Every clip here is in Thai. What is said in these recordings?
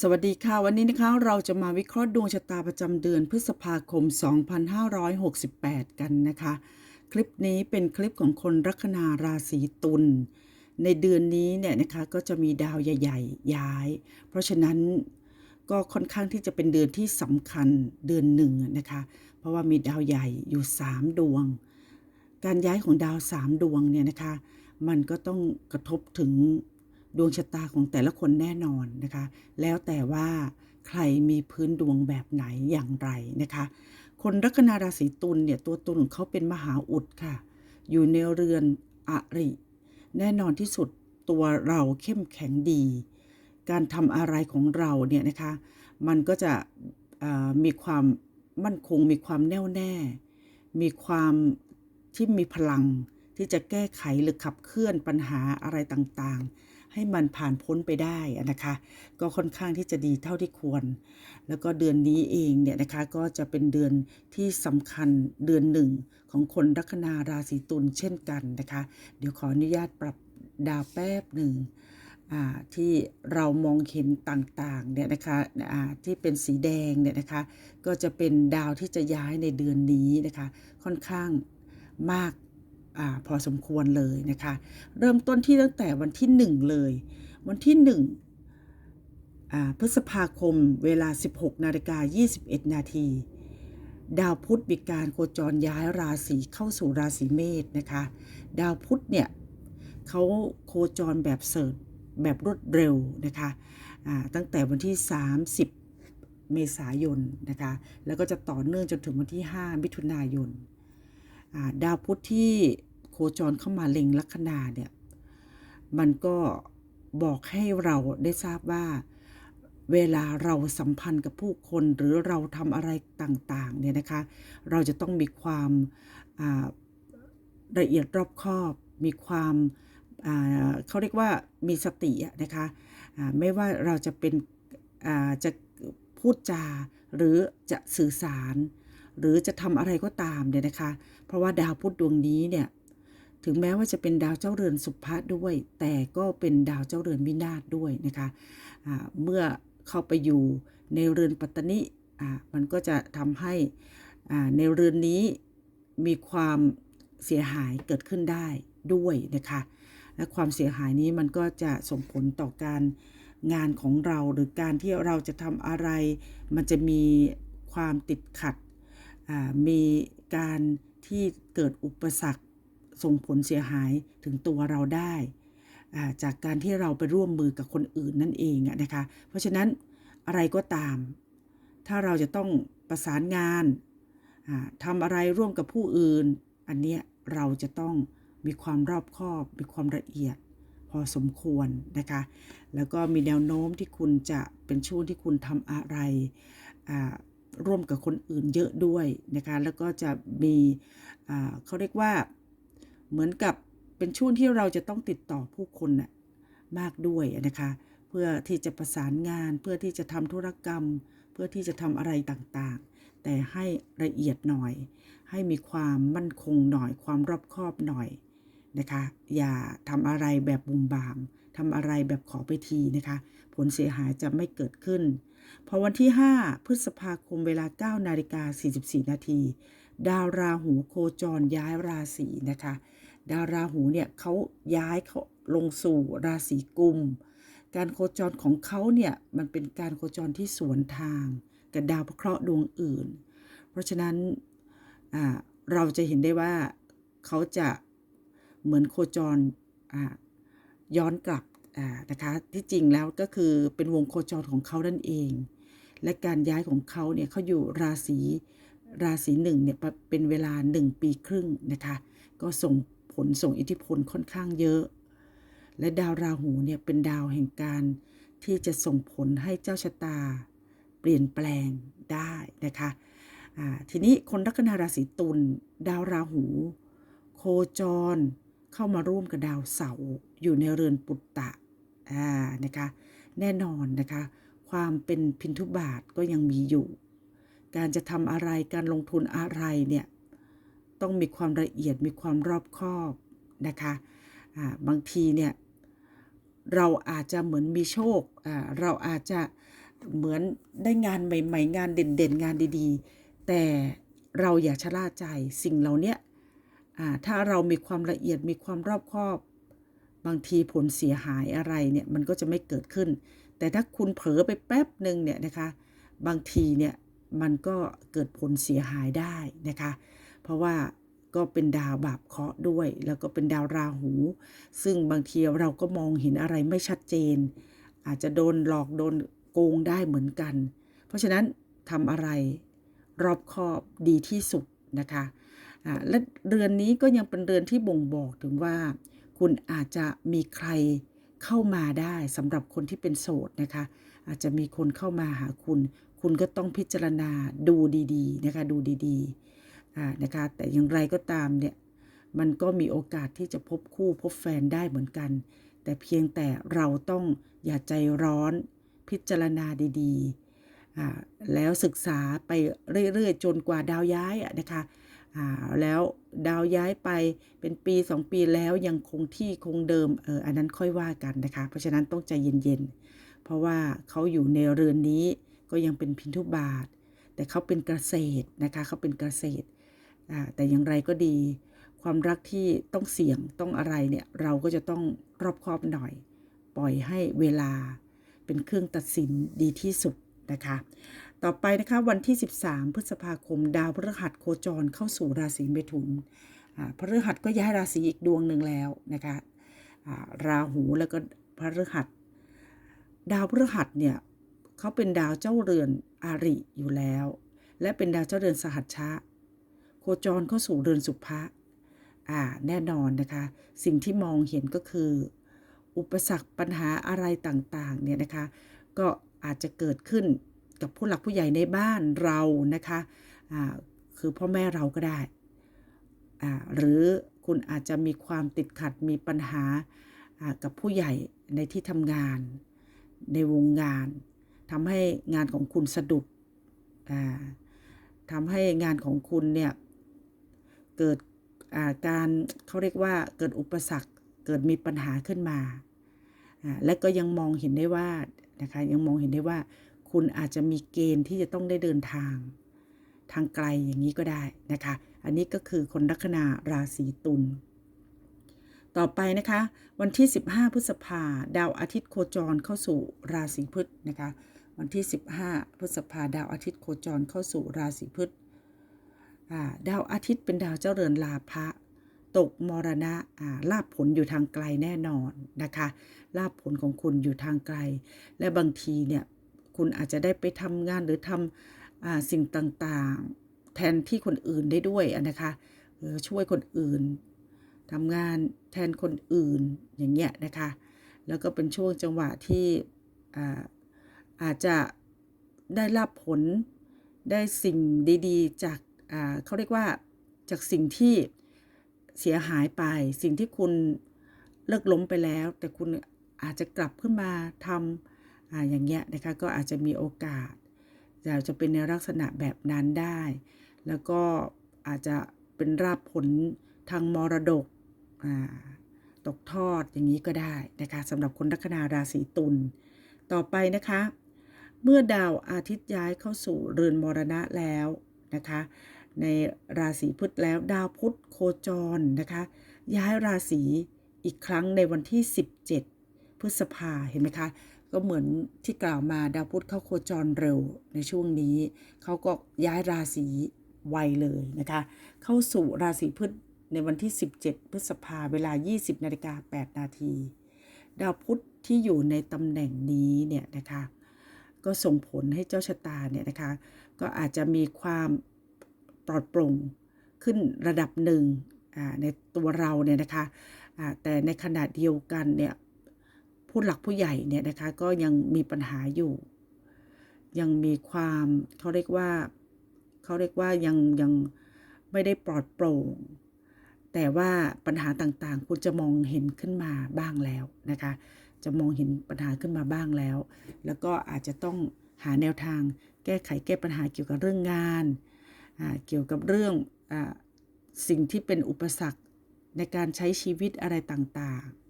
สวัสดีค่ะ วันนี้นะคะเราจะมาวิเคราะห์ดวงชะตาประจำเดือนพฤษภาคม 2568 กันนะคะ คลิปนี้เป็นคลิปของคนลัคนาราศีตุลในเดือนนี้เนี่ยนะคะก็จะมีดาวใหญ่ ๆ ย้าย เพราะฉะนั้นก็ค่อนข้างที่จะเป็นเดือนที่สำคัญเดือนหนึ่งนะคะ เพราะว่ามีดาวใหญ่อยู่ 3 ดวง การย้ายของดาว 3 ดวงเนี่ยนะคะ มันก็ต้องกระทบถึง ดวงชะตาของแต่ละคนแน่นอนนะคะ แล้วแต่ว่าใครมีพื้นดวงแบบไหนอย่างไรนะคะ คนลัคนาราศีตุลเนี่ยตัวตนของเขาเป็นมหาอุดค่ะ อยู่ในเรือนอริ แน่นอนที่สุดตัวเราเข้มแข็งดี การทำอะไรของเราเนี่ยนะคะ มันก็จะมีความมั่นคง มีความแน่วแน่ มีความที่มีพลังที่จะแก้ไขหรือขับเคลื่อนปัญหาอะไรต่างๆ ให้มันผ่านพ้นไปได้นะคะ ก็ค่อนข้างที่จะดีเท่าที่ควร แล้วก็เดือนนี้เองเนี่ยนะคะก็จะเป็นเดือนที่สำคัญเดือนหนึ่งของคนลัคนาราศีตุลเช่นกันนะคะ เดี๋ยวขออนุญาตปรับดาวแป๊บหนึ่งอ่าที่เรามองเห็นต่างๆเนี่ยนะคะอ่าที่เป็นสีแดงเนี่ยนะคะ ก็จะเป็นดาวที่จะย้ายในเดือนนี้นะคะ ค่อนข้างมาก อพอสมควรเลยนะคะ เริ่มต้นที่ตั้งแต่วันที่ 1 เลย วันที่1อ่าพฤษภาคมเวลา 16นาฬิกา21 นาที ดาวพุธมีการโคจรย้ายราศีเข้าสู่ราศีเมษนะคะ ดาวพุธเนี่ยเขาโคจรแบบเสิร์ชแบบรวดเร็วนะคะตั้งแต่วันที่ 30 เมษายนนะคะ แล้วก็จะต่อเนื่องจนถึงวันที่ 5 มิถุนายน ดาวพุธที่โคจรเข้ามาเล็งลัคนาเนี่ย มันก็บอกให้เราได้ทราบว่า เวลาเราสัมพันธ์กับผู้คนหรือเราทำอะไรต่างๆเนี่ยนะคะ เราจะต้องมีความละเอียดรอบคอบ มีความเขาเรียกว่ามีสตินะคะไม่ว่าเราจะเป็นจะพูดจาหรือจะสื่อสาร หรือจะทำอะไรก็ตามเนี่ยนะคะ เพราะว่าดาวพุธดวงนี้เนี่ยถึงแม้ว่าจะเป็นดาวเจ้าเรือนสุภะด้วย แต่ก็เป็นดาวเจ้าเรือนวินาศด้วยนะคะอ่าเมื่อเข้าไปอยู่ในเรือนปัตตนิอ่ามันก็จะทำให้อ่าในเรือนนี้มีความเสียหายเกิดขึ้นได้ด้วยนะคะและความเสียหายนี้มันก็จะส่งผลต่อการงานของเราหรือการที่เราจะทำอะไร มันจะมีความติดขัดอ่ามีการ ที่เกิดอุปสรรคส่งผลเสียหายถึงตัวเราได้จากการที่เราไปร่วมมือกับคนอื่นนั่นเองนะคะ เพราะฉะนั้นอะไรก็ตาม ถ้าเราจะต้องประสานงานทำอะไรร่วมกับผู้อื่น อันเนี้ยเราจะต้องมีความรอบคอบ มีความละเอียด พอสมควรนะคะ แล้วก็มีแนวโน้มที่คุณจะเป็นช่วงที่คุณทำอะไร ร่วมกับคนอื่นเยอะด้วยนะคะแล้วก็จะมีเขาเรียกว่าเหมือนกับเป็นช่วงที่เราจะต้องติดต่อผู้คนน่ะมากด้วยนะคะเพื่อที่จะประสานงาน เพื่อที่จะทำธุรกรรม เพื่อที่จะทำอะไรต่างๆ แต่ให้ละเอียดหน่อย ให้มีความมั่นคงหน่อย ความรอบคอบหน่อยนะคะอย่าทำอะไรแบบบุมบามทำอะไรแบบขอไปทีนะคะ ผลเสียหายจะไม่เกิดขึ้น พอวันที่ 5 พฤษภาคมเวลา 9 นาฬิกา 44 นาที ดาวราหูโคจรย้ายราศีนะคะ ดาวราหูเนี่ยเขาย้ายเขาลงสู่ราศีกุม การโคจรของเขาเนี่ยมันเป็นการโคจรที่สวนทาง กับดาวพระเคราะห์ดวงอื่น เพราะฉะนั้นเราจะเห็นได้ว่าเขาจะเหมือนโคจรย้อนกลับ นะคะที่จริงแล้วก็คือเป็นวงโคจรของเขานั่นเอง และการย้ายของเขาเนี่ยเขาอยู่ราศีราศีหนึ่งเนี่ยเป็นเวลาหนึ่งปีครึ่งนะคะก็ส่งผลส่งอิทธิพลค่อนข้างเยอะ และดาวราหูเนี่ยเป็นดาวแห่งการที่จะส่งผลให้เจ้าชะตา เปลี่ยนแปลงได้นะคะทีนี้คนลัคนาราศีตุลดาวราหู โคจรเข้ามาร่วมกับดาวเสาร์อยู่ในเรือนปุตตะ อ่านะคะแน่นอนนะคะ ความเป็นพินทุบาทก็ยังมีอยู่ การจะทำอะไรการลงทุนอะไรเนี่ยต้องมีความละเอียดมีความรอบคอบนะคะอ่าบางทีเนี่ยเราอาจจะเหมือนมีโชคอ่าเราอาจจะเหมือนได้งานใหม่ ๆ งานเด่นๆ งานดีๆ แต่เราอย่าชะล่าใจสิ่งเหล่าเนี้ยอ่าถ้าเรามีความละเอียดมีความรอบคอบ บางทีผลเสียหายอะไรเนี่ยมันก็จะไม่เกิดขึ้น แต่ถ้าคุณเผลอไปแป๊บหนึ่งเนี่ยนะคะ บางทีเนี่ยมันก็เกิดผลเสียหายได้นะคะ เพราะว่าก็เป็นดาวบาปเคราะห์ด้วย แล้วก็เป็นดาวราหู ซึ่งบางทีเราก็มองเห็นอะไรไม่ชัดเจน อาจจะโดนหลอกโดนโกงได้เหมือนกัน เพราะฉะนั้นทำอะไรรอบคอบดีที่สุดนะคะอ่าและเรือนนี้ก็ยังเป็นเรือนที่บ่งบอกถึงว่า คุณอาจจะมีใครเข้ามาได้สำหรับคนที่เป็นโสดนะคะ อาจจะมีคนเข้ามาหาคุณ คุณก็ต้องพิจารณาดูดีๆนะคะดูดีๆนะคะแต่อย่างไรก็ตามเนี่ยมันก็มีโอกาสที่จะพบคู่พบแฟนได้เหมือนกัน แต่เพียงแต่เราต้องอย่าใจร้อนพิจารณาดีๆอ่าแล้วศึกษาไปเรื่อยๆ จนกว่าดาวย้ายนะคะอ่าแล้ว ดาวย้ายไปเป็นปี 2 ปีแล้วยังคงที่คงเดิมเอออันนั้นค่อยว่ากันนะคะ เพราะฉะนั้นต้องใจเย็นๆ เพราะว่าเขาอยู่ในเรือนนี้ก็ยังเป็นพินทุบาท แต่เขาเป็นเกษตรนะคะเขาเป็นเกษตรอ่าแต่อย่างไรก็ดี ความรักที่ต้องเสี่ยงต้องอะไรเนี่ยเราก็จะต้องรอบคอบหน่อย ปล่อยให้เวลาเป็นเครื่องตัดสินดีที่สุดนะคะ ต่อไปนะคะวันที่ 13 พฤษภาคม ดาวพฤหัสโคจรเข้าสู่ราศีเมถุนอ่าพฤหัสก็ย้ายราศีอีกดวงหนึ่งแล้วนะคะอ่าราหูแล้วก็พฤหัส ดาวพฤหัสเนี่ยเขาเป็นดาวเจ้าเรือนอาริอยู่แล้ว และเป็นดาวเจ้าเรือนสหัชชะ โคจรเข้าสู่เรือนสุภะอ่าแน่นอนนะคะ สิ่งที่มองเห็นก็คือ อุปสรรคปัญหาอะไรต่างๆเนี่ยนะคะ ก็อาจจะเกิดขึ้น กับผู้หลักผู้ใหญ่ในบ้านเรานะคะอ่าคือพ่อแม่เราก็ได้หรือคุณอาจจะมีความติดขัดมีปัญหากับผู้ใหญ่ในที่ทำงาน ในวงงานทำให้งานของคุณสะดุดทำให้งานของคุณเนี่ยเกิดการเขาเรียกว่าเกิดอุปสรรคเกิดมีปัญหาขึ้นมาอ่าและก็ยังมองเห็นได้ว่านะคะยังมองเห็นได้ว่า คุณอาจจะมีเกณฑ์ที่จะต้องได้เดินทาง ทางไกลอย่างนี้ก็ได้นะคะ อันนี้ก็คือคนลัคนาราศีตุล ต่อไปนะคะ วันที่ 15 พฤษภาดาวอาทิตย์โคจรเข้าสู่ราศีพฤษนะคะ วันที่ 15 พฤษภาดาวอาทิตย์โคจรเข้าสู่ราศีพฤษดาวอาทิตย์เป็นดาวเจ้าเรือนลาภะตกมรณะลาบผลอยู่ทางไกลแน่นอนนะคะลาบผลของคุณอยู่ทางไกล และบางทีเนี่ย คุณอาจจะได้ไปทำงานหรือทำอสิ่งต่างๆ แทนที่คนอื่นได้ด้วยนะคะเออช่วยคนอื่นทำงานแทนคนอื่นอย่างเงี้ยนะคะ แล้วก็เป็นช่วงจังหวะที่อาอาจจะได้รับผลได้สิ่งดีๆ จากาเขาเรียกว่าจากสิ่งที่เสียหายไป สิ่งที่คุณเลิกล้มไปแล้ว แต่คุณอาจจะกลับขึ้นมาทำ อ่าอย่างเงี้ยนะคะก็อาจจะมีโอกาสแต่จะเป็นในลักษณะแบบนั้นได้ แล้วก็อาจจะเป็นราบผลทางมรดกอ่าตกทอดอย่างนี้ก็ได้นะคะสำหรับคนลัคนาราศีตุลต่อไปนะคะ เมื่อดาวอาทิตย์ย้ายเข้าสู่เรือนมรณะแล้วนะคะในราศีพุธแล้วดาวพุธโคจรนะคะย้ายราศีอีกครั้งในวันที่ 17 พฤษภาเห็นไหมคะ ก็เหมือนที่กล่าวมาดาวพุธเข้าโคจรเร็วในช่วงนี้ เขาก็ย้ายราศีไวเลยนะคะ เข้าสู่ราศีพฤษในวันที่ 17 พฤษภาเวลา 20นาฬิกา8นาทีดาวพุธที่อยู่ในตำแหน่งนี้เนี่ยนะคะก็ส่งผลให้เจ้าชะตาเนี่ยนะคะ ก็อาจจะมีความปลอดโปร่งขึ้นระดับหนึ่งในตัวเราเนี่ยนะคะแต่ในขณะเดียวกันเนี่ย ผู้หลักผู้ใหญ่เนี่ยนะคะก็ยังมีปัญหาอยู่ ยังมีความเขาเรียกว่าเขาเรียกว่ายังยังไม่ได้ปลอดโปร่ง แต่ว่าปัญหาต่างๆ คุณจะมองเห็นขึ้นมาบ้างแล้วนะคะ จะมองเห็นปัญหาขึ้นมาบ้างแล้ว แล้วก็อาจจะต้องหาแนวทางแก้ไขแก้ปัญหาเกี่ยวกับเรื่องงานเกี่ยวกับเรื่องอสิ่งที่เป็นอุปสรรคในการใช้ชีวิตอะไรต่างๆ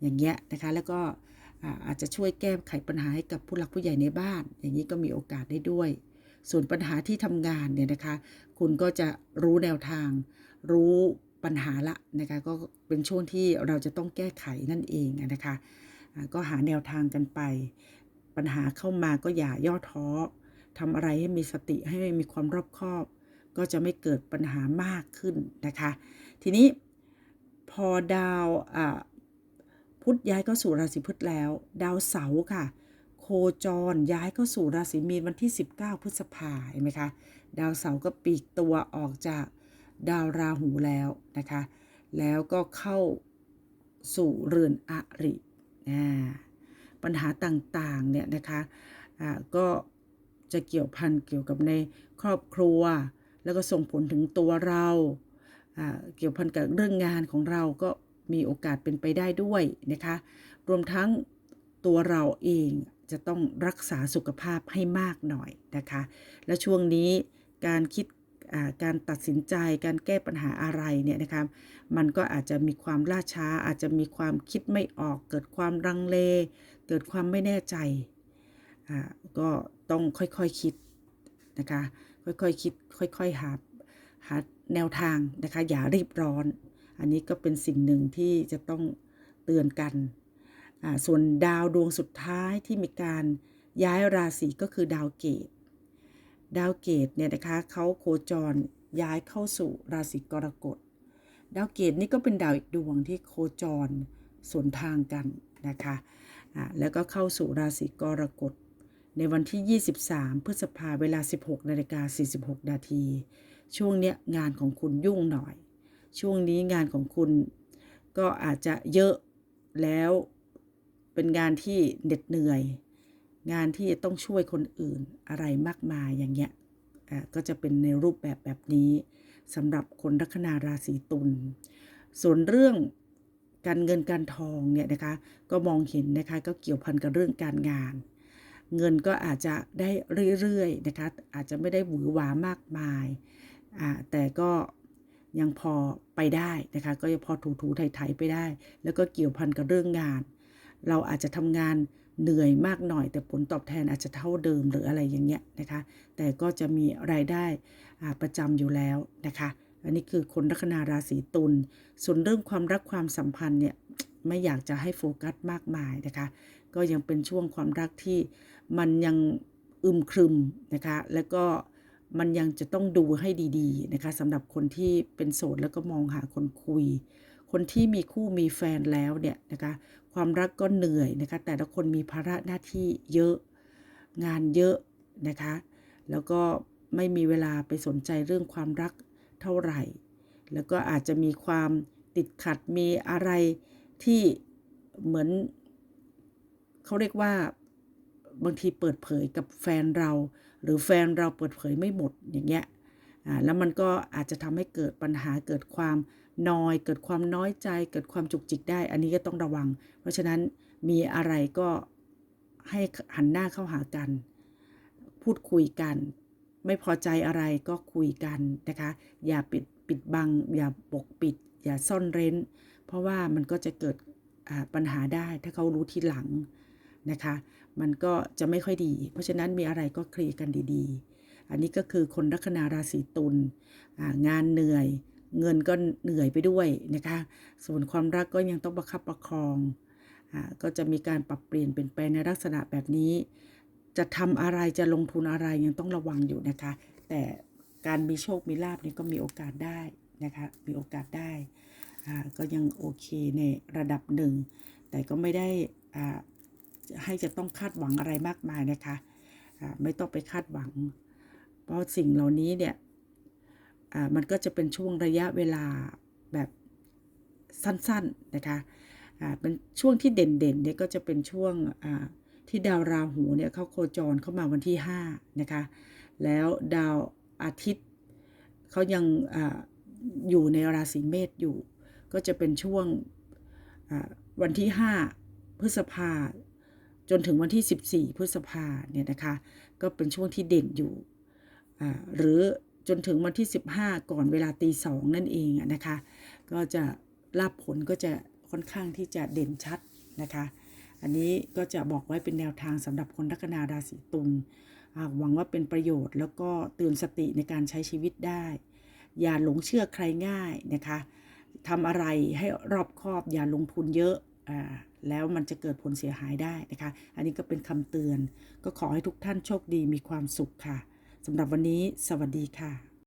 อย่างเงี้ยนะคะ แล้วก็อาจจะช่วยแก้ไขปัญหาให้กับผู้หลักผู้ใหญ่ในบ้าน อย่างนี้ก็มีโอกาสได้ด้วย ส่วนปัญหาที่ทำงานเนี่ยนะคะ คุณก็จะรู้แนวทาง รู้ปัญหาละนะคะ ก็เป็นช่วงที่เราจะต้องแก้ไขนั่นเองนะคะก็หาแนวทางกันไป ปัญหาเข้ามาก็อย่าย่อท้อทำอะไรให้มีสติให้มีความรอบคอบ ก็จะไม่เกิดปัญหามากขึ้นนะคะ ทีนี้พอดาวอ่า พุธย้ายเข้าสู่ราศีพฤษแล้ว ดาวเสาร์ค่ะ โคจรย้ายเข้าสู่ราศีมีนวันที่ 19 พฤษภาเห็นไหมคะ ดาวเสาร์ก็ปีกตัวออกจากดาวราหูแล้วนะคะ แล้วก็เข้าสู่เรือนอริปัญหาต่างๆเนี่ยนะคะอ่าก็จะเกี่ยวพันเกี่ยวกับในครอบครัว แล้วก็ส่งผลถึงตัวเรา เกี่ยวพันกับเรื่องงานของเราก็ มีโอกาสเป็นไปได้ด้วยนะคะ รวมทั้งตัวเราเองจะต้องรักษาสุขภาพให้มากหน่อยนะคะ และช่วงนี้การคิดการตัดสินใจการแก้ปัญหาอะไรเนี่ยนะคะมันก็อาจจะมีความล่าช้า อาจจะมีความคิดไม่ออก เกิดความรังเล เกิดความไม่แน่ใจอ่าก็ต้องค่อยๆคคิดนะคะค่อยๆคคิดค่อยๆหาหาแนวทางนะคะอย่ารีบร้อน อันนี้ก็เป็นสิ่งหนึ่งที่จะต้องเตือนกันส่วนดาวดวงสุดท้ายที่มีการย้ายราศีก็คือดาวเกต ดาวเกตเนี่ยนะคะเขาโคจรย้ายเข้าสู่ราศีกรกฎ ดาวเกตนี่ก็เป็นดาวอีกดวงที่โคจรสวนทางกันนะคะอ่าแล้วก็เข้าสู่ราศีกรกฎ ในวันที่ 23 พฤษภาเวลา 16นาฬิกา46 นาที ช่วงเนี้ยงานของคุณยุ่งหน่อย ช่วงนี้งานของคุณก็อาจจะเยอะแล้วเป็นงานที่เหน็ดเหนื่อย งานที่ต้องช่วยคนอื่นอะไรมากมายอย่างเงี้ยก็จะเป็นในรูปแบบแบบนี้สำหรับคนลัคนาราศีตุลส่วนเรื่องการเงินการทองเนี่ยนะคะก็มองเห็นนะคะก็เกี่ยวพันกับเรื่องการงาน เงินก็อาจจะได้เรื่อยๆนะคะอาจจะไม่ได้หวือหวามากมายอ่าแต่ก็ ยังพอไปได้นะคะก็ยังพอถูๆไถๆไปได้ แล้วก็เกี่ยวพันกับเรื่องงาน เราอาจจะทำงานเหนื่อยมากหน่อย แต่ผลตอบแทนอาจจะเท่าเดิมหรืออะไรอย่างเงี้ยนะคะ แต่ก็จะมีรายได้ประจำอยู่แล้วนะคะ อันนี้คือคนลัคนาราศีตุลส่วนเรื่องความรักความสัมพันธ์เนี่ยไม่อยากจะให้โฟกัสมากมายนะคะ ก็ยังเป็นช่วงความรักที่มันยังอึมครึมนะคะ แล้วก็ มันยังจะต้องดูให้ดีๆนะคะสำหรับคนที่เป็นโสดแล้วก็มองหาคนคุย คนที่มีคู่มีแฟนแล้วเนี่ยนะคะความรักก็เหนื่อยนะคะแต่ละคนมีภาระหน้าที่เยอะงานเยอะนะคะแล้วก็ไม่มีเวลาไปสนใจเรื่องความรักเท่าไหร่ แล้วก็อาจจะมีความติดขัดมีอะไรที่เหมือนเขาเรียกว่าบางทีเปิดเผยกับแฟนเรา หรือแฟนเราเปิดเผยไม่หมดอย่างเงี้ยอ่าแล้วมันก็อาจจะทำให้เกิดปัญหาเกิดความนอย เกิดความน้อยใจ เกิดความจุกจิกได้ อันนี้ก็ต้องระวัง เพราะฉะนั้นมีอะไรก็ให้หันหน้าเข้าหากัน พูดคุยกัน ไม่พอใจอะไรก็คุยกันนะคะ อย่าปิดปิดบัง อย่าปกปิด อย่าซ่อนเร้น เพราะว่ามันก็จะเกิดปัญหาได้ถ้าเขารู้ทีหลังนะคะ มันก็จะไม่ค่อยดี เพราะฉะนั้นมีอะไรก็เคลียร์กันดีๆ อันนี้ก็คือคนลัคนาราศีตุลงานเหนื่อย เงินก็เหนื่อยไปด้วยนะคะ ส่วนความรักก็ยังต้องประคับประคองอ่าก็จะมีการปรับเปลี่ยนเปลี่ยนแปลงในลักษณะแบบนี้ จะทำอะไรจะลงทุนอะไรยังต้องระวังอยู่นะคะ แต่การมีโชคมีลาบนี่ก็มีโอกาสได้นะคะ มีโอกาสได้อ่าก็ยังโอเคในระดับหนึ่ง แต่ก็ไม่ได้อ่า ให้จะต้องคาดหวังอะไรมากมายนะคะไม่ต้องไปคาดหวัง เพราะสิ่งเหล่านี้เนี่ยมันก็จะเป็นช่วงระยะเวลาแบบสั้นๆนะคะเป็นช่วงที่เด่นๆเนี่ยก็จะเป็นช่วงที่ดาวราหูเนี่ยเขาโคจรเข้ามาวันที่5นะคะแล้วดาวอาทิตย์เขายังออยู่ในราศีเมษอยู่ ก็จะเป็นช่วงวันที่ 5 พฤษภา จนถึงวันที่ 14 พฤษภาเนี่ยนะคะก็เป็นช่วงที่เด่นอยู่หรือจนถึงวันที่ 15 ก่อนเวลาตีสองนั่นเองนะคะก็จะลาบผลก็จะค่อนข้างที่จะเด่นชัดนะคะอันนี้ก็จะบอกไว้เป็นแนวทางสำหรับคนลัคนาราศีตุลอ่าหวังว่าเป็นประโยชน์แล้วก็เตือนสติในการใช้ชีวิตได้ อย่าหลงเชื่อใครง่ายนะคะทำอะไรให้รอบคอบอย่าลงทุนเยอะ แล้วมันจะเกิดผลเสียหายได้นะคะ อันนี้ก็เป็นคำเตือน ก็ขอให้ทุกท่านโชคดีมีความสุขค่ะสำหรับวันนี้ สวัสดีค่ะ